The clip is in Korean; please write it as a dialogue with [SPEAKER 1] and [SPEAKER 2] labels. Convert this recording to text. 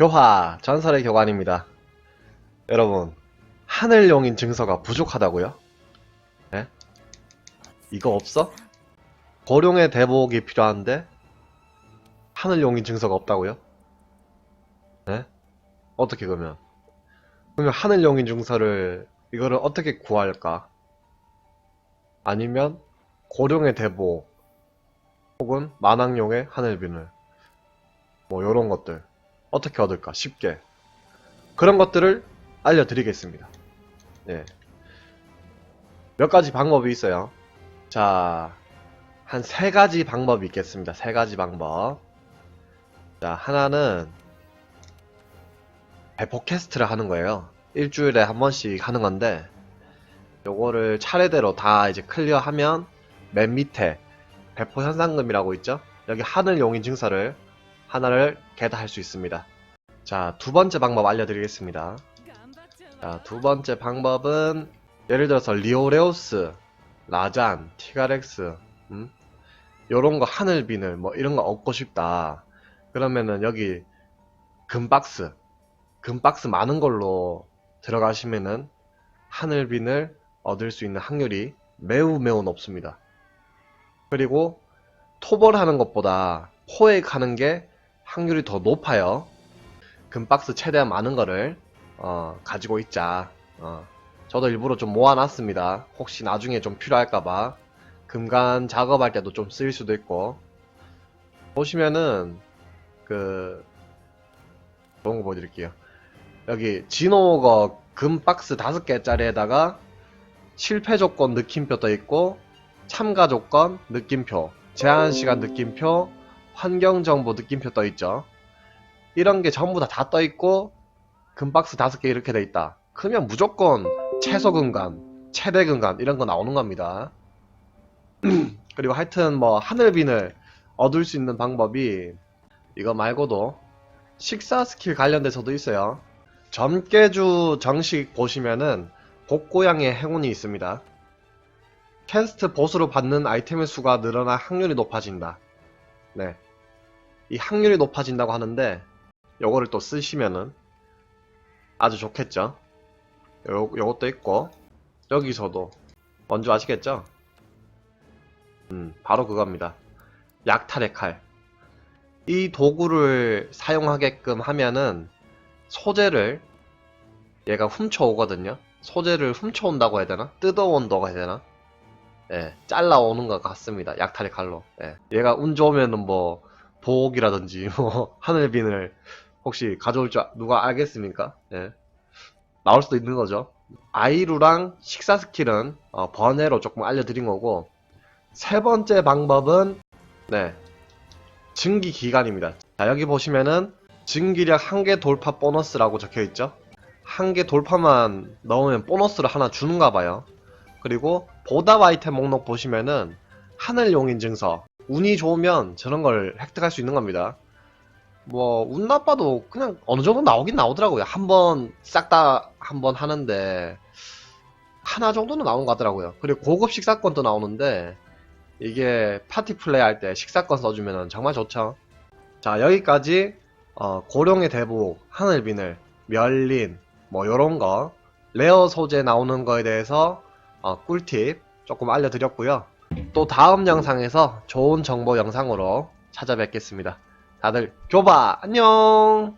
[SPEAKER 1] 교화 전설의 교관입니다. 여러분 하늘용인 증서가 부족하다고요? 예? 이거 없어? 고룡의 대복이 필요한데 하늘용인 증서가 없다고요? 예? 어떻게 그러면? 그러면 하늘용인 증서를 이거를 어떻게 구할까? 아니면 고룡의 대복 혹은 만왕용의 하늘비늘 뭐 요런 것들 어떻게 얻을까 쉽게 그런 것들을 알려드리겠습니다. 예. 몇 가지 방법이 있어요. 자, 한 세 가지 방법이 있겠습니다. 세 가지 방법. 자, 하나는 배포 캐스트를 하는 거예요. 일주일에 한 번씩 하는 건데, 요거를 차례대로 다 이제 클리어하면 맨 밑에 배포 현상금이라고 있죠? 여기 하늘 용인 증서를 하나를 개다할 수 있습니다. 자, 두 번째 방법 알려드리겠습니다. 자, 두 번째 방법은 예를 들어서 리오레오스, 라잔, 티가렉스, 음? 요런 거 하늘 비늘 뭐 이런 거 얻고 싶다. 그러면은 여기 금박스, 금박스 많은 걸로 들어가시면은 하늘 비늘 얻을 수 있는 확률이 매우 매우 높습니다. 그리고 토벌하는 것보다 포획하는 게 확률이 더 높아요. 금박스 최대한 많은 거를 어, 가지고 있자. 어, 저도 일부러 좀 모아놨습니다. 혹시 나중에 좀 필요할까봐 금간 작업할 때도 좀 쓰일 수도 있고 보시면은 그 좋은 거 보여드릴게요. 여기 진호거 금 박스 5개짜리에다가 실패 조건 느낌표 떠 있고 참가 조건 느낌표 제한 시간 느낌표 환경 정보 느낌표 떠 있죠. 이런 게 전부 다 다 떠 있고 금박스 5개 이렇게 돼 있다. 그러면 무조건 최소 금간, 최대 금간 이런 거 나오는 겁니다. 그리고 하여튼 뭐 하늘빈을 얻을 수 있는 방법이 이거 말고도 식사 스킬 관련돼서도 있어요. 점괘주 정식 보시면은 복고양의 행운이 있습니다. 캐스트 보스로 받는 아이템의 수가 늘어나 확률이 높아진다. 네. 이 확률이 높아진다고 하는데 요거를 또 쓰시면은 아주 좋겠죠. 요, 요것도 있고 여기서도 뭔지 아시겠죠? 음, 바로 그겁니다. 약탈의 칼. 이 도구를 사용하게끔 하면은 소재를 얘가 훔쳐오거든요. 소재를 훔쳐온다고 해야 되나? 뜯어온다고 해야 되나? 예, 잘라오는 것 같습니다. 약탈의 칼로. 예. 얘가 운 좋으면은 뭐 보옥이라든지 뭐 하늘빈을 혹시 가져올 줄 아- 누가 알겠습니까? 예. 나올 수도 있는 거죠. 아이루랑 식사 스킬은 어, 번외로 조금 알려드린 거고 세 번째 방법은 네 증기 기간입니다. 자 여기 보시면은 증기력 한 개 돌파 보너스라고 적혀 있죠. 한 개 돌파만 넣으면 보너스를 하나 주는가 봐요. 그리고 보답 아이템 목록 보시면은 하늘 용 인 증서 운이 좋으면 저런 걸 획득할 수 있는 겁니다. 뭐 운 나빠도 그냥 어느 정도 나오긴 나오더라고요. 한 번 싹 다 한 번 하는데 하나 정도는 나오는 것 같더라고요. 그리고 고급 식사권도 나오는데 이게 파티 플레이 할 때 식사권 써주면 정말 좋죠. 자 여기까지 어, 고령의 대복, 하늘비늘, 멸린 뭐 요런 거 레어 소재 나오는 거에 대해서 어, 꿀팁 조금 알려드렸고요. 또 다음 영상에서 좋은 정보 영상으로 찾아뵙겠습니다. 다들 교바 안녕